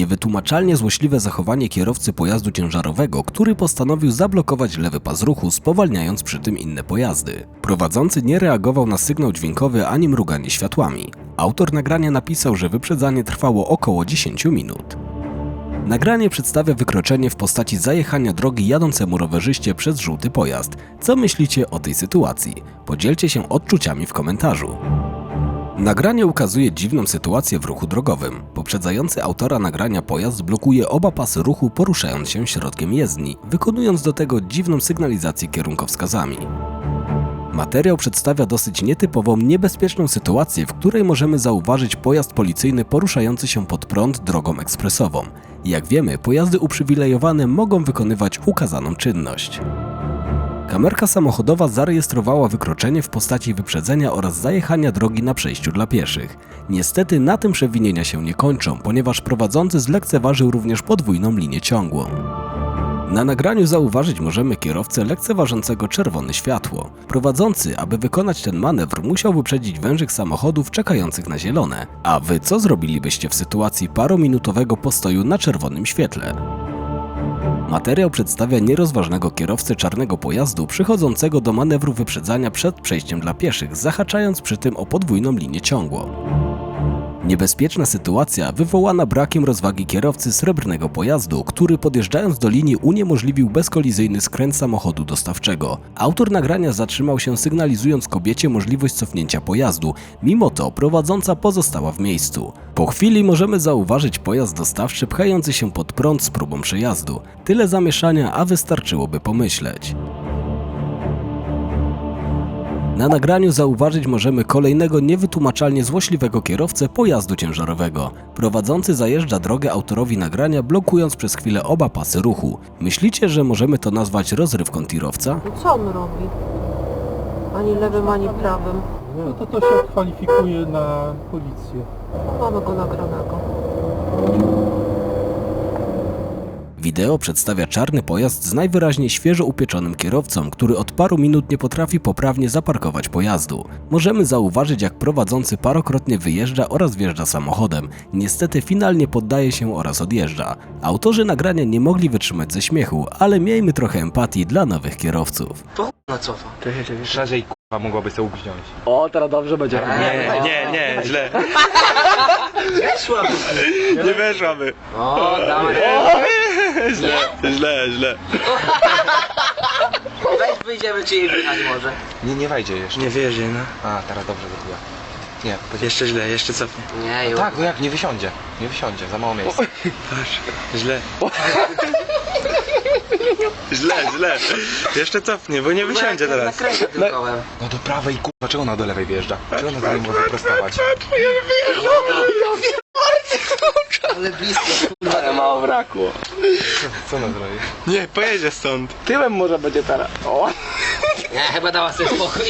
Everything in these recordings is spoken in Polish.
Niewytłumaczalnie złośliwe zachowanie kierowcy pojazdu ciężarowego, który postanowił zablokować lewy pas ruchu, spowalniając przy tym inne pojazdy. Prowadzący nie reagował na sygnał dźwiękowy ani mruganie światłami. Autor nagrania napisał, że wyprzedzanie trwało około 10 minut. Nagranie przedstawia wykroczenie w postaci zajechania drogi jadącemu rowerzyście przez żółty pojazd. Co myślicie o tej sytuacji? Podzielcie się odczuciami w komentarzu. Nagranie ukazuje dziwną sytuację w ruchu drogowym. Poprzedzający autora nagrania pojazd blokuje oba pasy ruchu poruszając się środkiem jezdni, wykonując do tego dziwną sygnalizację kierunkowskazami. Materiał przedstawia dosyć nietypową, niebezpieczną sytuację, w której możemy zauważyć pojazd policyjny poruszający się pod prąd drogą ekspresową. Jak wiemy, pojazdy uprzywilejowane mogą wykonywać ukazaną czynność. Kamerka samochodowa zarejestrowała wykroczenie w postaci wyprzedzenia oraz zajechania drogi na przejściu dla pieszych. Niestety na tym przewinienia się nie kończą, ponieważ prowadzący zlekceważył również podwójną linię ciągłą. Na nagraniu zauważyć możemy kierowcę lekceważącego czerwone światło. Prowadzący, aby wykonać ten manewr, musiał wyprzedzić wężyk samochodów czekających na zielone. A wy co zrobilibyście w sytuacji parominutowego postoju na czerwonym świetle? Materiał przedstawia nierozważnego kierowcę czarnego pojazdu przychodzącego do manewru wyprzedzania przed przejściem dla pieszych, zahaczając przy tym o podwójną linię ciągłą. Niebezpieczna sytuacja wywołana brakiem rozwagi kierowcy srebrnego pojazdu, który podjeżdżając do linii uniemożliwił bezkolizyjny skręt samochodu dostawczego. Autor nagrania zatrzymał się sygnalizując kobiecie możliwość cofnięcia pojazdu, mimo to prowadząca pozostała w miejscu. Po chwili możemy zauważyć pojazd dostawczy pchający się pod prąd z próbą przejazdu. Tyle zamieszania, a wystarczyłoby pomyśleć. Na nagraniu zauważyć możemy kolejnego niewytłumaczalnie złośliwego kierowcę pojazdu ciężarowego. Prowadzący zajeżdża drogę autorowi nagrania, blokując przez chwilę oba pasy ruchu. Myślicie, że możemy to nazwać rozrywką tirowca? No co on robi? Ani lewym, ani prawym. No to to się kwalifikuje na policję. Mamy go nagranego. Wideo przedstawia czarny pojazd z najwyraźniej świeżo upieczonym kierowcą, który od paru minut nie potrafi poprawnie zaparkować pojazdu. Możemy zauważyć, jak prowadzący parokrotnie wyjeżdża oraz wjeżdża samochodem. Niestety finalnie poddaje się oraz odjeżdża. Autorzy nagrania nie mogli wytrzymać ze śmiechu, ale miejmy trochę empatii dla nowych kierowców. Na cofa. Szerzej kurwa mogłaby sobie uwziąć. O, teraz dobrze będzie. Nie, nie, nie, źle. Weszła. Nie weszłaby. O, dawaj. Źle, źle, źle. Weź wyjdziemy, czy jej wyjechać może. Nie, nie wejdzie jeszcze. Nie wierzę, no. A, teraz dobrze zrobiła. Nie. Jeszcze źle, jeszcze cofnę. Nie, już. Tak, no jak, nie wysiądzie. Nie wysiądzie, za mało miejsca. Patrz, źle. Źle, źle. Jeszcze cofnie, bo nie wysiądzie teraz. Nakręcę tym kołem. No do prawej kurwa, czego ona do lewej wjeżdża? Czego ona dalej może wyprostować? Ale blisko, kurwa. Ale mało brakło. Co ona zrobi? Nie, pojedzie stąd. Tyłem może będzie teraz. O. Nie, chyba dała sobie spokój.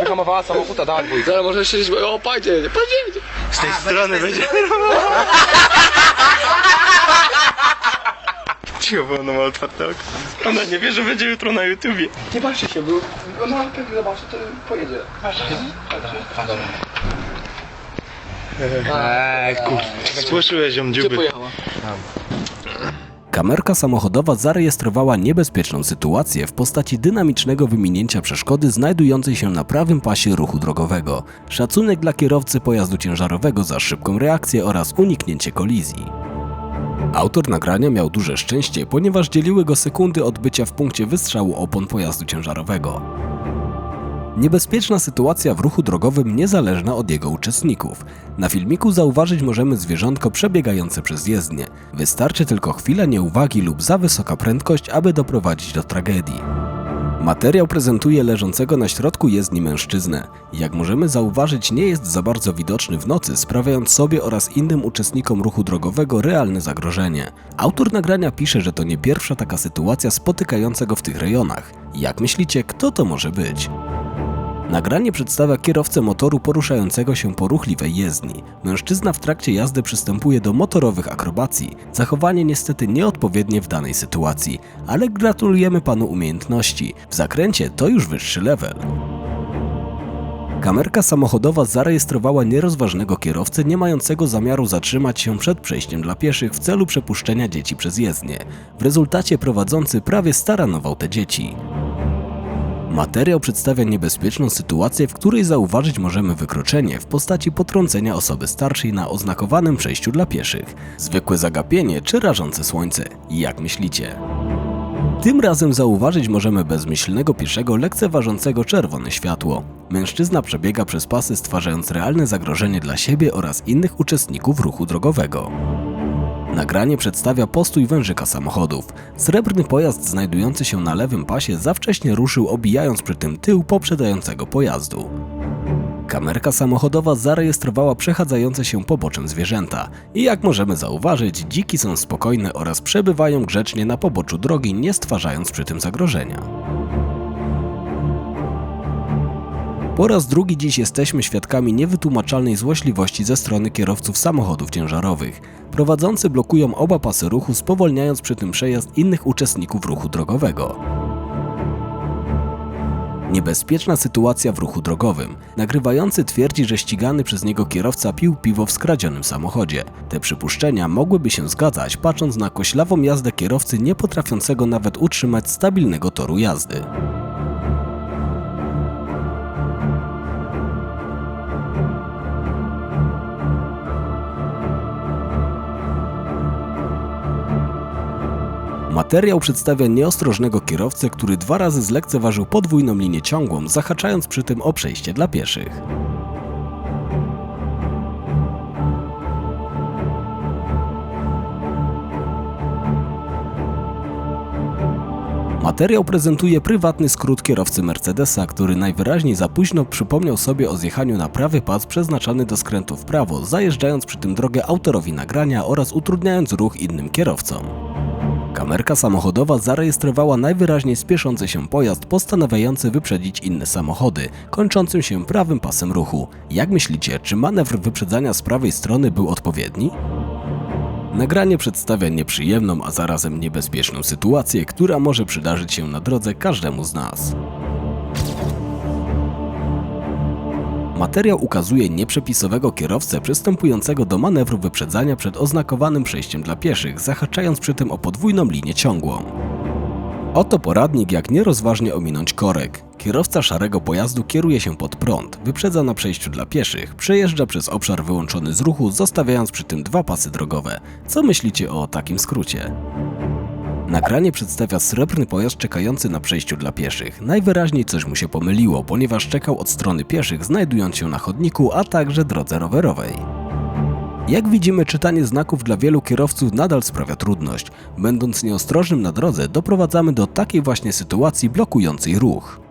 Wyhamowała samochód, a dała dwójkę. Zaraz może siedzieć, bo o, pojdzie, jedzie, pojdzie, jedzie. Z tej strony będzie. Cicho, bo ona ma otwarte oko. Ona nie wie, że będzie jutro na YouTubie. Nie baczy się, bo ona pewnie zobaczy, to pojedzie. Eee. Spłoszyłeś ją dziuby. Kamerka samochodowa zarejestrowała niebezpieczną sytuację w postaci dynamicznego wyminięcia przeszkody znajdującej się na prawym pasie ruchu drogowego. Szacunek dla kierowcy pojazdu ciężarowego za szybką reakcję oraz uniknięcie kolizji. Autor nagrania miał duże szczęście, ponieważ dzieliły go sekundy odbycia w punkcie wystrzału opon pojazdu ciężarowego. Niebezpieczna sytuacja w ruchu drogowym niezależna od jego uczestników. Na filmiku zauważyć możemy zwierzątko przebiegające przez jezdnię. Wystarczy tylko chwila nieuwagi lub za wysoka prędkość, aby doprowadzić do tragedii. Materiał prezentuje leżącego na środku jezdni mężczyznę. Jak możemy zauważyć, nie jest za bardzo widoczny w nocy, sprawiając sobie oraz innym uczestnikom ruchu drogowego realne zagrożenie. Autor nagrania pisze, że to nie pierwsza taka sytuacja spotykająca go w tych rejonach. Jak myślicie, kto to może być? Nagranie przedstawia kierowcę motoru poruszającego się po ruchliwej jezdni. Mężczyzna w trakcie jazdy przystępuje do motorowych akrobacji. Zachowanie niestety nieodpowiednie w danej sytuacji, ale gratulujemy panu umiejętności. W zakręcie to już wyższy level. Kamerka samochodowa zarejestrowała nierozważnego kierowcę nie mającego zamiaru zatrzymać się przed przejściem dla pieszych w celu przepuszczenia dzieci przez jezdnię. W rezultacie prowadzący prawie staranował te dzieci. Materiał przedstawia niebezpieczną sytuację, w której zauważyć możemy wykroczenie w postaci potrącenia osoby starszej na oznakowanym przejściu dla pieszych. Zwykłe zagapienie czy rażące słońce? Jak myślicie? Tym razem zauważyć możemy bezmyślnego pieszego lekceważącego czerwone światło. Mężczyzna przebiega przez pasy stwarzając realne zagrożenie dla siebie oraz innych uczestników ruchu drogowego. Nagranie przedstawia postój wężyka samochodów. Srebrny pojazd znajdujący się na lewym pasie za wcześnie ruszył, obijając przy tym tył poprzedzającego pojazdu. Kamerka samochodowa zarejestrowała przechadzające się poboczem zwierzęta i jak możemy zauważyć, dziki są spokojne oraz przebywają grzecznie na poboczu drogi, nie stwarzając przy tym zagrożenia. Po raz drugi dziś jesteśmy świadkami niewytłumaczalnej złośliwości ze strony kierowców samochodów ciężarowych. Prowadzący blokują oba pasy ruchu, spowolniając przy tym przejazd innych uczestników ruchu drogowego. Niebezpieczna sytuacja w ruchu drogowym. Nagrywający twierdzi, że ścigany przez niego kierowca pił piwo w skradzionym samochodzie. Te przypuszczenia mogłyby się zgadzać, patrząc na koślawą jazdę kierowcy nie potrafiącego nawet utrzymać stabilnego toru jazdy. Materiał przedstawia nieostrożnego kierowcę, który dwa razy zlekceważył podwójną linię ciągłą, zahaczając przy tym o przejście dla pieszych. Materiał prezentuje prywatny skrót kierowcy Mercedesa, który najwyraźniej za późno przypomniał sobie o zjechaniu na prawy pas przeznaczony do skrętu w prawo, zajeżdżając przy tym drogę autorowi nagrania oraz utrudniając ruch innym kierowcom. Kamerka samochodowa zarejestrowała najwyraźniej spieszący się pojazd postanawiający wyprzedzić inne samochody, kończącym się prawym pasem ruchu. Jak myślicie, czy manewr wyprzedzania z prawej strony był odpowiedni? Nagranie przedstawia nieprzyjemną, a zarazem niebezpieczną sytuację, która może przydarzyć się na drodze każdemu z nas. Materiał ukazuje nieprzepisowego kierowcę przystępującego do manewru wyprzedzania przed oznakowanym przejściem dla pieszych, zahaczając przy tym o podwójną linię ciągłą. Oto poradnik, jak nierozważnie ominąć korek. Kierowca szarego pojazdu kieruje się pod prąd, wyprzedza na przejściu dla pieszych, przejeżdża przez obszar wyłączony z ruchu, zostawiając przy tym dwa pasy drogowe. Co myślicie o takim skrócie? Nagranie przedstawia srebrny pojazd czekający na przejściu dla pieszych. Najwyraźniej coś mu się pomyliło, ponieważ czekał od strony pieszych, znajdując się na chodniku, a także drodze rowerowej. Jak widzimy, czytanie znaków dla wielu kierowców nadal sprawia trudność. Będąc nieostrożnym na drodze, doprowadzamy do takiej właśnie sytuacji blokującej ruch.